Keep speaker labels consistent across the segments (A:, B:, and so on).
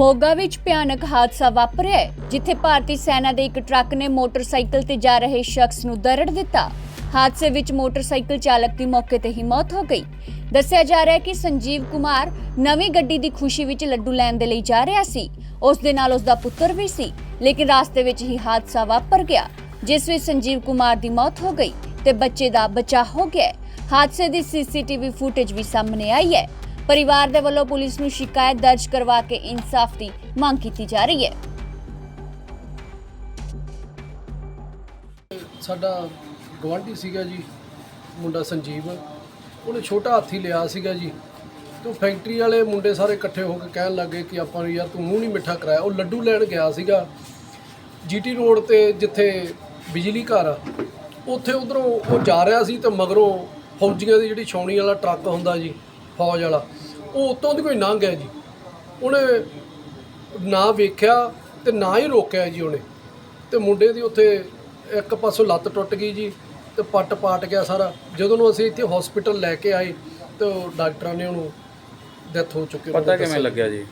A: ਮੋਗਾ ਵਿੱਚ ਭਿਆਨਕ ਹਾਦਸਾ ਵਾਪਰਿਆ ਹੈ, ਜਿੱਥੇ ਭਾਰਤੀ ਸੈਨਾ ਦੇ ਇੱਕ ਟਰੱਕ ਨੇ ਮੋਟਰਸਾਈਕਲ ਤੇ ਜਾ ਰਹੇ ਸ਼ਖਸ ਨੂੰ ਦਰੜ ਦਿੱਤਾ। ਹਾਦਸੇ ਵਿੱਚ ਮੋਟਰਸਾਈਕਲ ਚਾਲਕ ਦੀ ਮੌਕੇ ਤੇ ਹੀ ਮੌਤ ਹੋ ਗਈ। ਦੱਸਿਆ ਜਾ ਰਿਹਾ ਹੈ ਕਿ ਸੰਜੀਵ ਕੁਮਾਰ ਨਵੀਂ ਗੱਡੀ ਦੀ ਖੁਸ਼ੀ ਵਿੱਚ ਲੱਡੂ ਲੈਣ ਦੇ ਲਈ ਜਾ ਰਿਹਾ ਸੀ। ਉਸ ਦੇ ਨਾਲ ਉਸ ਦਾ ਪੁੱਤਰ ਵੀ ਸੀ ਲੇਕਿਨ ਰਾਸਤੇ ਵਿੱਚ ਹੀ ਹਾਦਸਾ ਵਾਪਰ ਗਿਆ ਜਿਸ ਵਿੱਚ ਸੰਜੀਵ ਕੁਮਾਰ ਦੀ ਮੌਤ ਹੋ ਗਈ ਤੇ ਬੱਚੇ ਦਾ ਬਚਾਅ ਹੋ ਗਿਆ ਹਾਦਸੇ ਦੀ ਸੀਸੀਟੀਵੀ ਫੁਟੇਜ ਵੀ ਸਾਹਮਣੇ ਆਈ ਹੈ। ਪਰਿਵਾਰ ਦੇ ਵੱਲੋਂ ਪੁਲਿਸ ਨੂੰ ਸ਼ਿਕਾਇਤ ਦਰਜ ਕਰਵਾ ਕੇ ਇਨਸਾਫ ਦੀ ਮੰਗ ਕੀਤੀ ਜਾ ਰਹੀ ਹੈ।
B: ਸਾਡਾ ਗਵਾਂਢੀ ਸੀਗਾ ਜੀ, ਮੁੰਡਾ ਸੰਜੀਵ। ਉਹਨੇ ਛੋਟਾ ਹਾਥੀ ਲਿਆ ਸੀਗਾ ਜੀ। ਤੇ ਉਹ ਫੈਕਟਰੀ ਵਾਲੇ ਮੁੰਡੇ ਸਾਰੇ ਇਕੱਠੇ ਹੋ ਕੇ ਕਹਿਣ ਲੱਗੇ ਕਿ ਆਪਾਂ ਨੂੰ ਯਾਰ ਤੂੰ ਮੂੰਹ ਨਹੀਂ ਮਿੱਠਾ ਕਰਾਇਆ। ਉਹ ਲੱਡੂ ਲੈਣ ਗਿਆ ਸੀਗਾ। ਜੀਟੀ ਰੋਡ ਤੇ ਜਿੱਥੇ ਬਿਜਲੀ ਘਰ ਆ, ਉੱਥੇ ਉਧਰੋਂ ਉਹ ਜਾ ਰਿਹਾ ਸੀ ਤੇ ਮਗਰੋਂ ਫੌਜੀਆਂ ਦੀ ਜਿਹੜੀ ਛਾਉਣੀ ਵਾਲਾ ਟਰੱਕ ਹੁੰਦਾ ਜੀ ਫੌਜ ਵਾਲਾ। ਉਹ ਉੱਤੋਂ ਦੀ ਕੋਈ ਲੰਘ ਗਿਆ ਜੀ। ਉਹਨੇ ਨਾ ਵੇਖਿਆ ਤੇ ਨਾ ਹੀ ਰੋਕਿਆ ਜੀ ਉਹਨੇ। ਤੇ ਮੁੰਡੇ ਦੀ ਉੱਥੇ ਇੱਕ ਪਾਸੋਂ ਲੱਤ ਟੁੱਟ ਗਈ ਜੀ ਤੇ ਪੱਟ ਪਾਟ ਗਿਆ ਸਾਰਾ। ਜਦੋਂ ਨੂੰ ਅਸੀਂ ਇੱਥੇ ਹਸਪੀਟਲ ਲੈ ਕੇ ਆਏ ਤੇ ਉਹ ਡਾਕਟਰਾਂ ਨੇ ਉਹਨੂੰ ਡੈਥ ਹੋ ਚੁੱਕੀ
C: ਪਤਾ ਕਿਵੇਂ ਲੱਗਿਆ ਜੀ?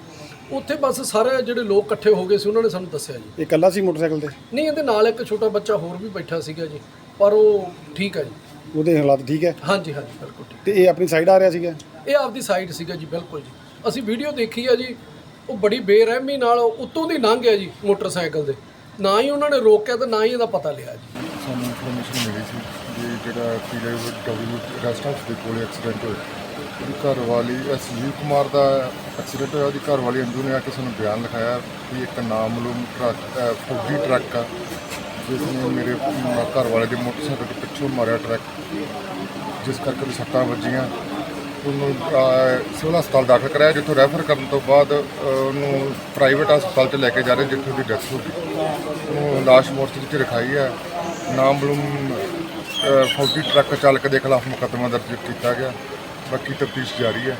B: ਉੱਥੇ ਬਸ ਸਾਰੇ ਜਿਹੜੇ ਲੋਕ ਇਕੱਠੇ ਹੋ ਗਏ ਸੀ ਉਹਨਾਂ ਨੇ ਸਾਨੂੰ ਦੱਸਿਆ ਜੀ।
D: ਇਹ ਇਕੱਲਾ ਸੀ ਮੋਟਰਸਾਈਕਲ ਤੇ?
B: ਨਹੀਂ ਇਹਦੇ ਨਾਲ ਇੱਕ ਛੋਟਾ ਬੱਚਾ ਹੋਰ ਵੀ ਬੈਠਾ ਸੀਗਾ ਜੀ ਪਰ ਉਹ ਠੀਕ ਹੈ ਜੀ।
D: ਉਹਦੇ ਹਾਲਾਤ ਠੀਕ ਹੈ?
B: ਹਾਂਜੀ ਹਾਂਜੀ ਬਿਲਕੁਲ ਠੀਕ।
D: ਤੇ ਇਹ ਆਪਣੀ ਸਾਈਡ ਆ ਰਿਹਾ ਸੀਗਾ?
B: ਇਹ ਆਪਦੀ ਸਾਈਡ ਸੀਗਾ ਜੀ ਬਿਲਕੁਲ ਜੀ। ਅਸੀਂ ਵੀਡੀਓ ਦੇਖੀ ਆ ਜੀ ਉਹ ਬੜੀ ਬੇਰਹਿਮੀ ਨਾਲ ਉੱਤੋਂ ਦੀ ਲੰਘ ਗਿਆ ਜੀ ਮੋਟਰਸਾਈਕਲ ਦੇ ਨਾ ਹੀ ਉਹਨਾਂ ਨੇ ਰੋਕਿਆ ਤੇ ਨਾ ਹੀ ਇਹਦਾ ਪਤਾ ਲਿਆ ਜੀ।
E: ਸਾਨੂੰ ਇਨਫੋਰਮੇਸ਼ਨ ਮਿਲੀ ਸੀ ਕਿ ਜਿਹੜਾ ਪੀਡਬਲਯੂ ਡਬਲਯੂ ਰੈਸਟ ਹਾਊਸ ਦੇ ਕੋਲ ਐਕਸੀਡੈਂਟ ਹੋਇਆ। ਉਹਦੀ ਘਰ ਵਾਲੀ ਸੰਜੀਵ ਕੁਮਾਰ ਦਾ ਐਕਸੀਡੈਂਟ ਹੋਇਆ। ਉਹਦੀ ਘਰ ਵਾਲੀ ਅੰਜੂ ਨੇ ਆ ਕੇ ਸਾਨੂੰ ਬਿਆਨ ਲਿਖਾਇਆ ਵੀ ਇੱਕ ਨਾਮਲੂਮ ਟਰੱਕ ਫੌਜੀ ਟਰੱਕ ਆ ਜਿਸ ਨੇ ਮੇਰੇ ਘਰ ਵਾਲੇ ਦੇ ਮੋਟਰਸਾਈਕਲ ਦੇ ਪਿੱਛੋਂ ਮਾਰਿਆ ਟਰੱਕ ਜਿਸ ਕਰਕੇ ਉਹਦੀ ਸੱਟਾਂ ਵੱਜੀਆਂ। ਉਹਨੂੰ ਅ, ਸਿਵਲ ਹਸਪਤਾਲ ਦਾਖਲ ਕਰਾਇਆ ਜਿੱਥੋਂ ਰੈਫਰ ਕਰਨ ਤੋਂ ਬਾਅਦ ਅ, ਉਹਨੂੰ ਪ੍ਰਾਈਵੇਟ ਹਸਪਤਾਲ 'ਚ ਲੈ ਕੇ ਜਾ ਰਹੇ ਜਿੱਥੇ ਉਹਦੀ ਡੈਥ ਹੋ ਗਈ। ਉਹਨੂੰ ਲਾਸ਼ ਮੋਰਚਰੀ 'ਚ ਰਖਾਈ ਹੈ। ਨਾਮਲੂਮ ਅ, ਫੌਜੀ ਟਰੱਕ ਚਾਲਕ ਦੇ ਖਿਲਾਫ ਮੁਕੱਦਮਾ ਦਰਜ ਕੀਤਾ ਗਿਆ। ਬਾਕੀ ਤਫਤੀਸ਼ ਜਾਰੀ ਹੈ।